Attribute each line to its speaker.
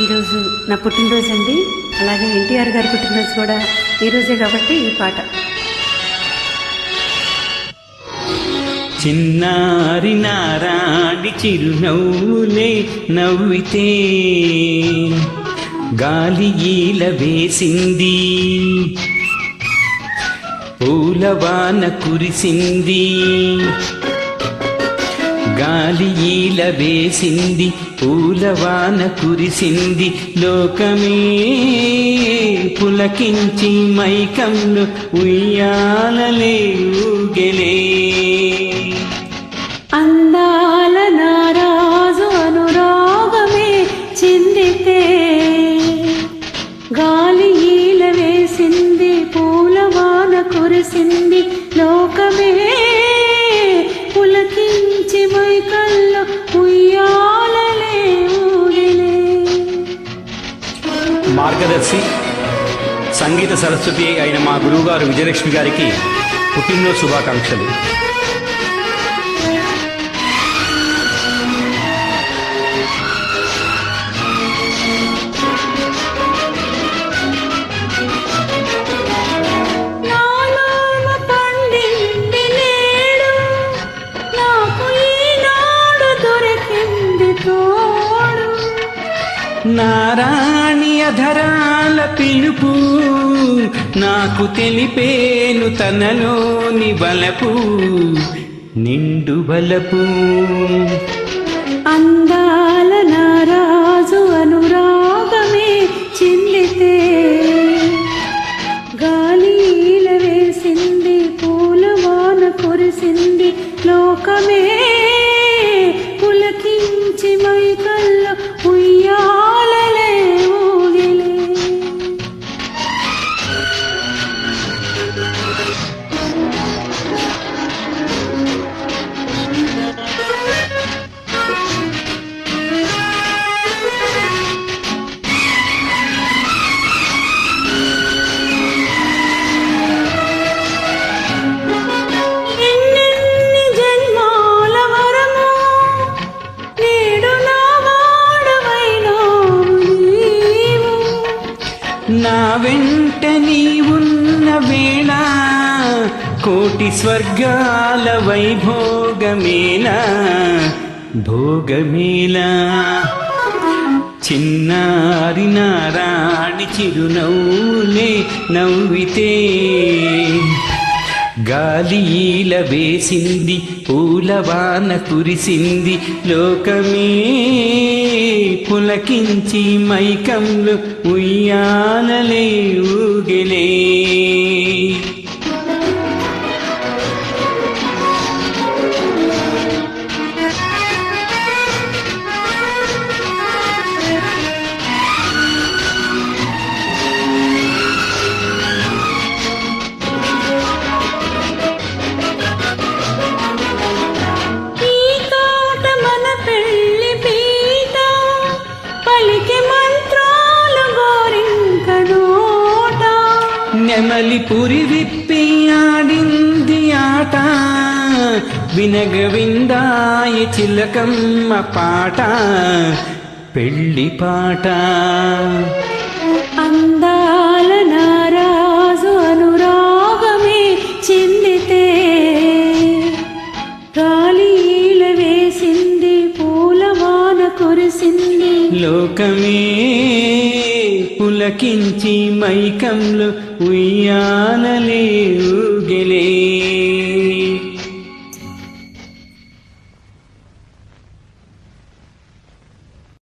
Speaker 1: ఈరోజు నా పుట్టినరోజు అండి. అలాగే ఎన్టీఆర్ గారి పుట్టినరోజు కూడా ఈరోజే కాబట్టి ఈ పాట.
Speaker 2: చిన్నారి నారాడి చిరునవ్వులే నవ్వితే గాలి ఈల వేసింది. పూలవాన కురిసింది. గాలి ఈల వేసింది పూలవాన కురిసింది లోకమే. పులకించి మైకంలో ఉయ్యాలలే ఊగెలే.
Speaker 1: అందాల నారాజు అనురాగమే చిందితే. గాలి ఈల వేసింది పూలవాన కురిసింది లోకమే.
Speaker 2: మార్గదర్శి సంగీత సరస్వతి అయిన మా గురువుగారు విజయలక్ష్మి గారికి పుట్టినరోజు శుభాకాంక్షలు.
Speaker 1: నాలోన
Speaker 2: అధరాల పిలుపు నాకు తెలిపేను తనలోని బలపు నిండు బలపు.
Speaker 1: నా
Speaker 2: వెంట నీవున్న వేళ కోటి స్వర్గాల వైభోగమేలా భోగమేలా. చిన్నారి నారాణి చిరునవ్వులే నవ్వితే గాలిల వేసింది పూలవాన కురిసింది లోకమే. పులకించి మైకంలో ఉయ్యాలలే నెమలి పురి విప్పి ఆడింది ఆట. వినగ విందాయ చిలకమ్మ పాట. పెళ్ళి పాట.
Speaker 1: అందాల నారాజు అనురాగమే చిందితే. గాలిల వేసింది పూలవాన కురిసింది.
Speaker 2: లోకమే పులకించి మైకంలో ఉయ్యానలేవు